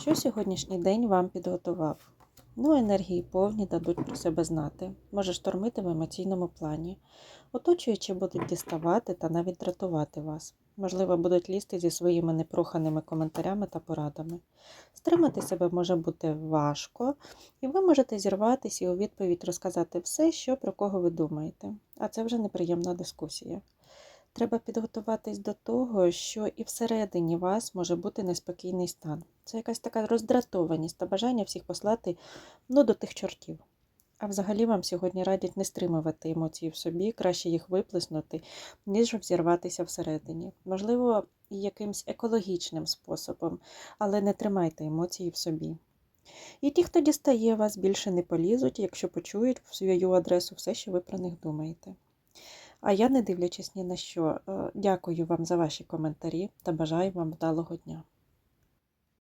Що сьогоднішній день вам підготував? Ну, енергії повні дадуть про себе знати. Може штормити в емоційному плані. Оточуючі будуть діставати та навіть дратувати вас. Можливо, будуть лізти зі своїми непроханими коментарями та порадами. Стримати себе може бути важко, і ви можете зірватися і у відповідь розказати все, що про кого ви думаєте. А це вже неприємна дискусія. Треба підготуватись до того, що і всередині вас може бути неспокійний стан. Це якась така роздратованість та бажання всіх послати ну, до тих чортів. А взагалі вам сьогодні радять не стримувати емоції в собі, краще їх виплеснути, ніж взірватися всередині. Можливо, якимсь екологічним способом, але не тримайте емоції в собі. І ті, хто дістає вас, більше не полізуть, якщо почують в свою адресу все, що ви про них думаєте. А я, не дивлячись ні на що, е, дякую вам за ваші коментарі та бажаю вам вдалого дня.